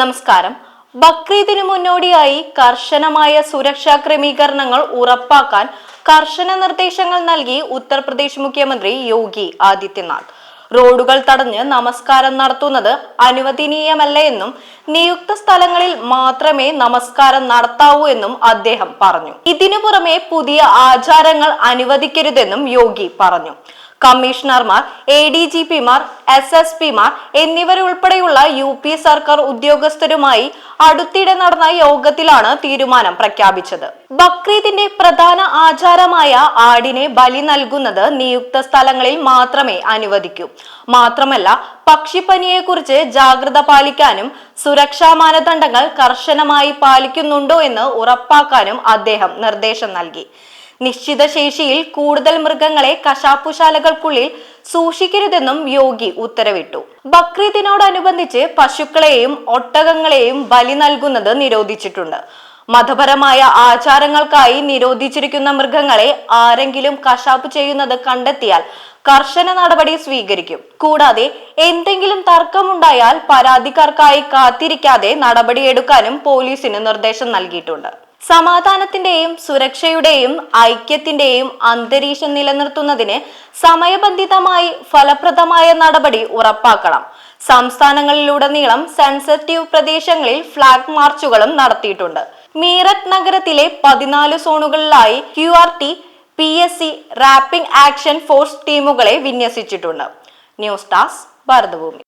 നമസ്കാരം. ബക്രീദിനു മുന്നോടിയായി കർശനമായ സുരക്ഷാ ക്രമീകരണങ്ങൾ ഉറപ്പാക്കാൻ കർശന നിർദ്ദേശങ്ങൾ നൽകി ഉത്തർപ്രദേശ് മുഖ്യമന്ത്രി യോഗി ആദിത്യനാഥ്. റോഡുകൾ തടഞ്ഞ് നമസ്കാരം നടത്തുന്നത് അനുവദനീയമല്ല എന്നും നിയുക്ത സ്ഥലങ്ങളിൽ മാത്രമേ നമസ്കാരം നടത്താവൂ എന്നും അദ്ദേഹം പറഞ്ഞു. ഇതിനു പുറമെ പുതിയ ആചാരങ്ങൾ അനുവദിക്കരുതെന്നും യോഗി പറഞ്ഞു. കമ്മീഷണർമാർ എ ഡി ജി പിമാർ എസ് എസ് പിമാർ എന്നിവരുൾപ്പെടെയുള്ള യു പി സർക്കാർ ഉദ്യോഗസ്ഥരുമായി അടുത്തിടെ നടന്ന യോഗത്തിലാണ് തീരുമാനം പ്രഖ്യാപിച്ചത്. ബക്രീദിന്റെ പ്രധാന ആചാരമായ ആടിനെ ബലി നൽകുന്നത് നിയുക്ത സ്ഥലങ്ങളിൽ മാത്രമേ അനുവദിക്കൂ. മാത്രമല്ല പക്ഷിപ്പനിയെക്കുറിച്ച് ജാഗ്രത പാലിക്കാനും സുരക്ഷാ മാനദണ്ഡങ്ങൾ കർശനമായി പാലിക്കുന്നുണ്ടോ എന്ന് ഉറപ്പാക്കാനും അദ്ദേഹം നിർദ്ദേശം നൽകി. നിശ്ചിത ശേഷിയിൽ കൂടുതൽ മൃഗങ്ങളെ കശാപ്പുശാലകൾക്കുള്ളിൽ സൂക്ഷിക്കരുതെന്നും യോഗി ഉത്തരവിട്ടു. ബക്രീദിനോടനുബന്ധിച്ച് പശുക്കളെയും ഒട്ടകങ്ങളെയും ബലി നൽകുന്നത് നിരോധിച്ചിട്ടുണ്ട്. മതപരമായ ആചാരങ്ങൾക്കായി നിരോധിച്ചിരിക്കുന്ന മൃഗങ്ങളെ ആരെങ്കിലും കശാപ്പ് ചെയ്യുന്നത് കണ്ടെത്തിയാൽ കർശന നടപടി സ്വീകരിക്കും. കൂടാതെ എന്തെങ്കിലും തർക്കമുണ്ടായാൽ പരാതിക്കാർക്കായി കാത്തിരിക്കാതെ നടപടിയെടുക്കാനും പോലീസിന് നിർദ്ദേശം നൽകിയിട്ടുണ്ട്. സമാധാനത്തിന്റെയും സുരക്ഷയുടെയും ഐക്യത്തിന്റെയും അന്തരീക്ഷം നിലനിർത്തുന്നതിന് സമയബന്ധിതമായി ഫലപ്രദമായ നടപടി ഉറപ്പാക്കണം. സംസ്ഥാനങ്ങളിലുടനീളം സെൻസിറ്റീവ് പ്രദേശങ്ങളിൽ ഫ്ളാഗ് മാർച്ചുകളും നടത്തിയിട്ടുണ്ട്. മീററ്റ് നഗരത്തിലെ പതിനാല് സോണുകളിലായി Q R T P S C rapid action force ടീമുകളെ വിന്യസിച്ചിട്ടുണ്ട്. News task Bharathabhoomi.